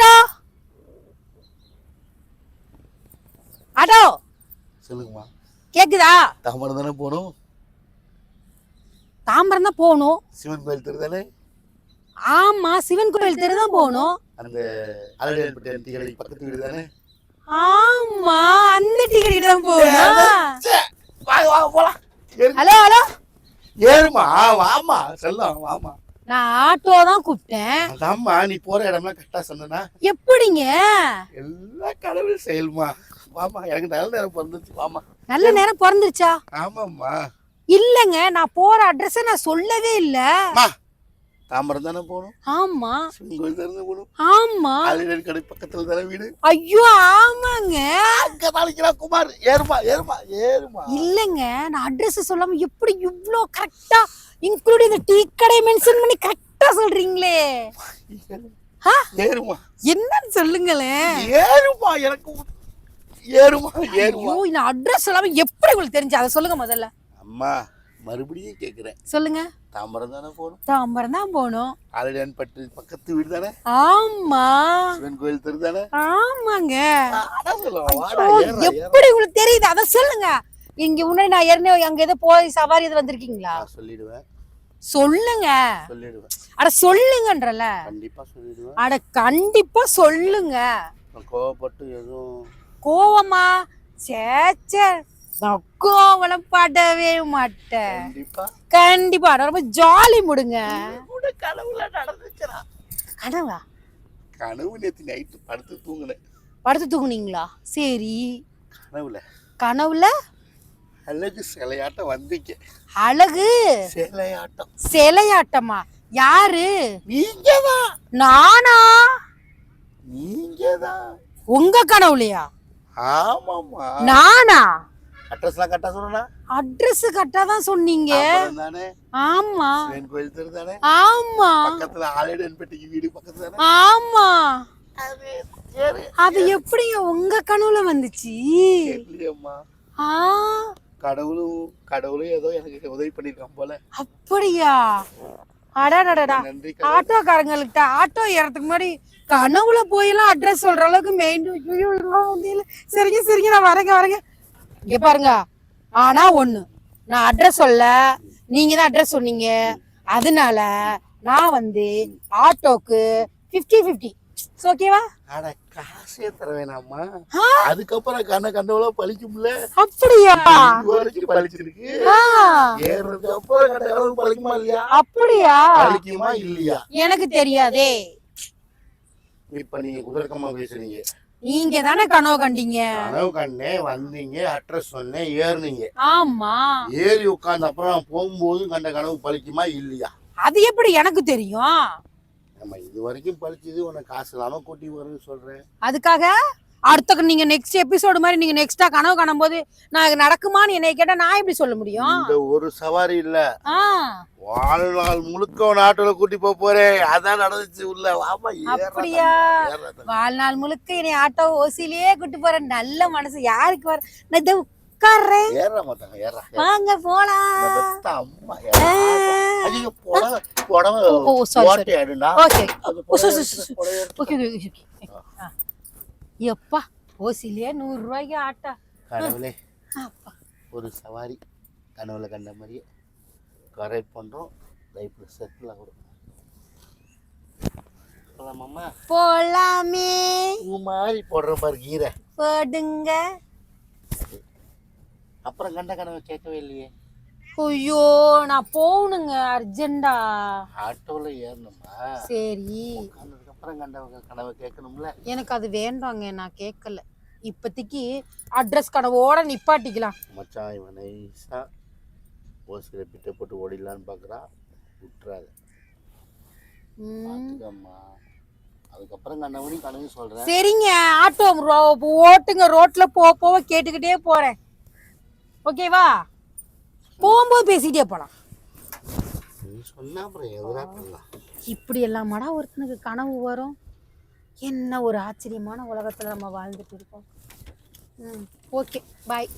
Auto auto சொல்லுங்கம்மா. கேக்குதா? தாமரை தானே போகணும்? தாம்பரம் தான் போகணும். சிவன் கோயில் தெரு தானே? ஆமா சிவன் கோயில் தெரு தான் போகணும். அந்த அலடியான்பட்டி டீ கடைக்கு பக்கத்து வீடு தானே? ஆமா அந்த டிக்கெட் தான் போகணும். வாங்க வாங்க போலாம். Hello hello. ஏறுமா வாமா செல்லம் வாமா நான் ஆட்டோ தான் கூப்பிட்டேன். அதாம்மா நீ போற இடம்லாம் கரெக்டா சொன்னா எப்படிங்க? எல்லா கடவுள் செயல்மா. வாமா எனக்கு நல்ல நேரம் பிறந்துச்சு வாமா நல்ல நேரம் பிறந்துருச்சா? ஆமாம்மா. இல்லங்க நான் போற அட்ரஸ் நான் சொல்லவே இல்ல. தாம்பரம் தானே போகணும். ஆமா. சிவன் கோயில் தானே போகணும். ஆமா. அலடியான் கடை பக்கத்துல தானே வீடு. ஐயோ ஆமாங்க. அங்க நாளைக்கு குமார். ஏறுமா ஏறுமா ஏறுமா. இல்லங்க நான் அட்ரஸ் சொல்லாம எப்படி இவ்ளோ கரெக்டா இன்க்ளூட் இந்த டீ கடை மென்ஷன் பண்ணி கரெக்டா சொல்றீங்களே? ஏறுமா. என்னன்னு சொல்லுங்களேன் ஏறுமா எனக்கு ஏறுமா ஏறுமா ஐயோ இந்த அட்ரஸ் சொல்லாம எப்படி உங்களுக்கு தெரிஞ்சு? அதை சொல்லுங்க முதல்ல. அம்மா மறுபடியும் கேக்குறேன். சொல்லுங்க. தாம்பரம் தானே போகணும்? தாம்பரம் தான் போகணும். ஆலடியான் பட்டு பக்கத்து வீடு தானே? ஆமா. சிவன் கோயில் தெரு தானே? ஆமாங்க. எப்படி உங்களுக்கு தெரியுது? அதை சொல்லுங்க. இங்க முன்னாடி நான் ஏற்கனவே அங்க ஏதோ போய் சவாரி இது வந்திருக்கீங்களா? சொல்லிடுவேன். சொல்லுங்க. சொல்லிடுவேன். அட சொல்லுங்கன்றல. கண்டிப்பா சொல்லிடுவேன். அட கண்டிப்பா சொல்லுங்க. கோவப்பட்டு எதுவும் கோவமா? சேச்சே நான் கோவலம் படவே மாட்டேன். கண்டிப்பா. ரொம்ப ஜாலி முடுங்க. கனவுல நடந்துச்சுடா. கனவா? கனவு நேத்து நைட்டு படுத்து தூங்குனேன். படுத்து தூங்குனீங்களா? சரி. கனவுல. கனவுல? அழகு சிலையாட்டம் வந்தீங்க. அழகு? சிலையாட்டம். சிலையாட்டமா? யாரு? நீங்க தான் நானா? நீங்க தான் உங்க கனவுலையா? ஆமாம்மா. நானா? அட்ரஸ்லாம் கரெக்டா சொன்னா அட்ரஸ் கரெக்டா தான் சொன்னீங்க. தானே? ஆமா. சிவன் கோயில் தெரு தானே? ஆமா. பக்கத்துல ஆலடியான் பெட்டிக்கு வீடு பக்கத்துல தானே? ஆமா. அது எப்படிங்க உங்க கனவுல வந்துச்சு? ஆ. கடவுளும் கடவுளும் ஏதோ எனக்கு உதவி பண்ணிருக்கான் போல. அப்படியா? அடாடடா நன்றி ஆட்டோக்காரங்கள்கிட்ட ஆட்டோ ஏறதுக்கு முன்னாடி கனவுல போயெல்லாம் அட்ரஸ் சொல்ற அளவுக்கு மெயின் சரிங்க சரிங்க நான் வரேங்க வரேங்க. இங்க பாருங்க. ஆனா ஒண்ணு நான் அட்ரஸ் சொல்ல நீங்க தான் அட்ரஸ் சொன்னீங்க. அதனால நான் வந்து ஆட்டோக்கு 50 50 ஓகேவா அட காசே தர வேணாமா ஆ. அதுக்கப்புறம் கண்ண கண்டவளோ பழிக்கும்ல? அப்படியா? வரைக்கும் பழிச்சிருக்கு. அப்புறம் பழிக்குமா இல்லையா? அப்படியா? பழிக்குமா இல்லையா? எனக்கு தெரியாதே. இப்ப நீங்க குதிரக்கமா பேசுறீங்க. நீங்க தானே கனவு கண்டீங்க. கனவு கண்ணே வந்தீங்க அட்ரஸ் சொன்னேன் ஏறுனீங்க. ஆமா. ஏறி உட்கார்ந்த அப்புறம் போகும்போது கண்ட கனவு பழிக்குமா இல்லையா? அது எப்படி எனக்கு தெரியும்? நம்ம இது வரைக்கும் பழிச்சது உனக்கு காசு இல்லாம கூட்டி வரும்னு சொல்றேன். அதுக்காக அடுத்த நீங்க நெக்ஸ்ட் எபிசோடு மாதிரி நீங்க நெக்ஸ்டா கனவு காணும்போது நான் இது நடக்குமான்னு என்னை கேட்டா நான் எப்படி சொல்ல முடியும்? இந்த ஒரு சவாரி இல்ல. வாழ்நாள் முழுக்க உன் ஆட்டோல கூட்டி போக போறேன். அதான் நடந்துச்சு உள்ள. ஏறாத, அப்படியா? வாழ்நாள் முழுக்க என்னை ஆட்டோ ஓசிலேயே கூட்டு போற நல்ல மனசு யாருக்கு வர நான் இதை உட்கார்றேன். ஏற மாட்டாங்க ஏறா வாங்க போலாம். அம்மா. ஐயோ, புடவை, புடவை ஓ. ஓகே. ஓகே ஓகே எப்பா ஓசிலேயே நூறு ரூபாய்க்கு ஆட்டா கடவுளே. ஒரு சவாரி கனவுல கண்ட மாதிரியே கரெக்ட் பண்றோம் லைஃப்ல செட்டில் ஆகும் போலாமாம்மா போலாமே மாதிரி போடுற பாரு கீரை போடுங்க அப்புறம் கண்ட கனவை கேட்கவே இல்லையே ஐயோ நான் போகணுங்க அர்ஜென்டா. ஆட்டோல ஏறணுமா? சரி. உட்கார்ந்ததுக்கு அப்புறம் கண்ட கனவை கேட்கணும்ல? எனக்கு அது வேண்டாங்க நான் கேட்கல. இப்போதைக்கு அட்ரஸ் கனவோட நிப்பாட்டிக்கலாம். மச்சான் இவன் நைஸா ஓசில பிட்ட போட்டு ஓடிடலான்னு பார்க்குறான் விட்டுறாத. பார்த்துக்கம்மா அதுக்கப்புறம் கண்ணமணி கனவு சொல்கிறேன் சரிங்க ஆட்டோ ஓட்டுங்க ரோட்ல போ போக கேட்டுக்கிட்டே போறேன். ஓகேவா? போகும்போது எதிராக பண்ணலாம். இப்படி எல்லாமாடா ஒருத்தனுக்கு கனவு வரும். என்ன ஒரு ஆச்சரியமான உலகத்துல நம்ம வாழ்ந்துட்டு இருக்கோம். ம் ஓகே பாய்